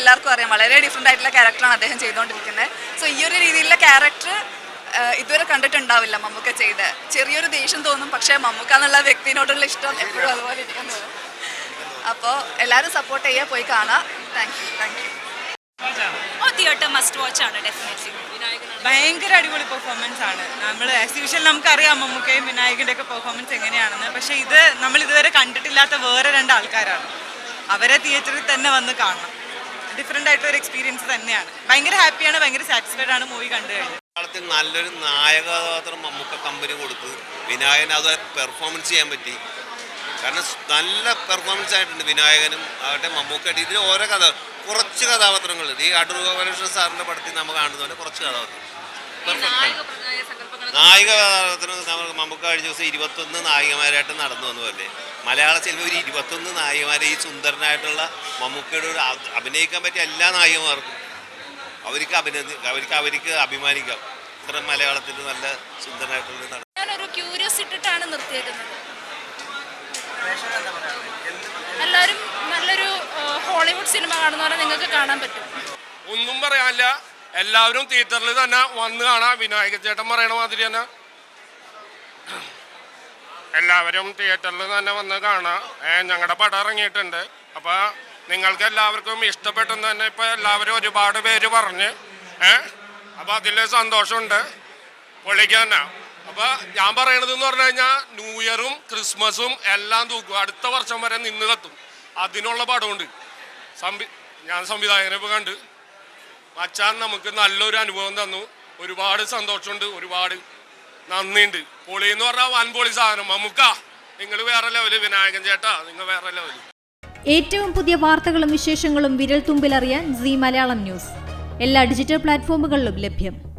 എല്ലാവർക്കും അറിയാം. വളരെ ഡിഫറെന്റ് ആയിട്ടുള്ള ക്യാരക്ടറാണ് അദ്ദേഹം ചെയ്തുകൊണ്ടിരിക്കുന്നത്. സോ ഈ ഒരു രീതിയിലുള്ള ക്യാരക്ടർ ഇതുവരെ കണ്ടിട്ടുണ്ടാവില്ല മമ്മൂക്ക ചെയ്ത്. ചെറിയൊരു ദേഷ്യം തോന്നും പക്ഷേ മമ്മൂക്ക എന്നുള്ള വ്യക്തിനോടുള്ള ഇഷ്ടം എപ്പോഴും അതുപോലെ ഇരിക്കുന്നത് അപ്പോൾ എല്ലാവരും സപ്പോർട്ട് ചെയ്യുക പോയി കാണാം. Thank you thank you oh theatre must watch ആണ് ഡെഫിനറ്റ്ലി ഭയങ്കര അടിപൊളി പെർഫോമൻസ് ആണ്. നമ്മൾ ആസ് യൂഷ്വൽ നമുക്കറിയാം മമ്മൂക്കയും വിനായകന്റെ ഒക്കെ പെർഫോമൻസ് എങ്ങനെയാണെന്ന്. പക്ഷേ ഇത് നമ്മൾ ഇതുവരെ കണ്ടിട്ടില്ലാത്ത വേറെ രണ്ട് ആൾക്കാരാണ്. അവരെ തിയേറ്ററിൽ തന്നെ വന്ന് കാണണം. ഡിഫറെന്റ് ആയിട്ടുള്ള ഒരു എക്സ്പീരിയൻസ് തന്നെയാണ്. ഭയങ്കര ഹാപ്പിയാണ് ഭയങ്കര സാറ്റിസ്ഫൈഡ് ആണ് മൂവി കണ്ടു കഴിഞ്ഞാൽ നല്ലൊരു നായക നമുക്ക് മമ്മൂക്ക കമ്പനി കൊടുത്ത് വിനായകൻ അത് പെർഫോമൻസ് ചെയ്യാൻ പറ്റി. കാരണം നല്ല പെർഫോമൻസ് ആയിട്ടുണ്ട് വിനായകനും ആകട്ടെ മമ്മൂക്കായിട്ട് ഇതിൽ ഓരോ കഥ കുറച്ച് കഥാപാത്രങ്ങൾ ഈ അടൂർ ഗോപാലകൃഷ്ണൻ സാറിന്റെ പടത്തിൽ നമ്മൾ കാണുന്ന പോലെ കുറച്ച് കഥാപാത്രം നായിക കഥാപാത്രം മമ്മൂക്ക കഴിഞ്ഞ ദിവസം ഇരുപത്തൊന്ന് നായികമാരായിട്ട് നടന്നു വന്നു പോലെ മലയാള സിനിമ ഒരു ഇരുപത്തൊന്ന് നായികമാരെ ഈ സുന്ദരനായിട്ടുള്ള മമ്മൂക്കയുടെ ഒരു അഭിനയിക്കാൻ പറ്റിയ എല്ലാ നായികമാർക്കും അവർക്ക് അഭിനന്ദി അവർക്ക് അവർക്ക് അഭിമാനിക്കാം. ഇത്ര മലയാളത്തിൽ നല്ല സുന്ദരനായിട്ടുള്ള നടൻ. ഞാനൊരു ക്യൂരിയസ് ഇട്ടിട്ടാണ് നിർത്തിയേക്കുന്നത്. എല്ലാവരും നല്ലൊരു ഹോളിവുഡ് സിനിമ കാണുന്നവരെ നിങ്ങൾക്ക് കാണാൻ പറ്റും. ഒന്നും പറയാനില്ല. എല്ലാവരും തിയേറ്ററിൽ തന്നെ വന്ന് കാണാം. വിനായക ചേട്ടൻ പറയണ മാതിരി തന്നെ. എല്ലാവരും തിയേറ്ററിൽ തന്നെ വന്ന് കാണാം. ഞങ്ങളുടെ പടം ഇറങ്ങിയിട്ടുണ്ട്. അപ്പോൾ നിങ്ങൾക്ക് എല്ലാവർക്കും ഇഷ്ടപ്പെട്ടെന്ന് തന്നെ ഇപ്പോൾ എല്ലാവരും ഒരുപാട് പേര് പറഞ്ഞ് ഏഹ് അപ്പോൾ അതിൽ സന്തോഷമുണ്ട്. പൊള്ളിക്ക് തന്നെ. അപ്പോൾ ഞാൻ പറയണതെന്ന് പറഞ്ഞു കഴിഞ്ഞാൽ ന്യൂ ഇയറും ക്രിസ്മസും എല്ലാം തൂക്കും. അടുത്ത വർഷം വരെ നിന്ന് കത്തും. അതിനുള്ള പടമുണ്ട്. സംവി ഞാൻ സംവിധായകനെ ഇപ്പോൾ കണ്ട്. മച്ചാൻ നമുക്ക് നല്ലൊരു അനുഭവം തന്നു. ഒരുപാട് സന്തോഷമുണ്ട്. ഒരുപാട് നന്ദിയുണ്ട്. പൊളി എന്ന് പറഞ്ഞാൽ വൻപൊളി സാധനം. മമ്മൂക്ക നിങ്ങൾ വേറെ ലെവൽ വിനായകൻ ചേട്ടാ നിങ്ങൾ വേറെ ലെവൽ ഏറ്റവും പുതിയ വാർത്തകളും വിശേഷങ്ങളും വിരൽ തുമ്പിലറിയാൻ സി മലയാളം ന്യൂസ്. എല്ലാ ഡിജിറ്റൽ പ്ലാറ്റ്ഫോമുകളിലും ലഭ്യം.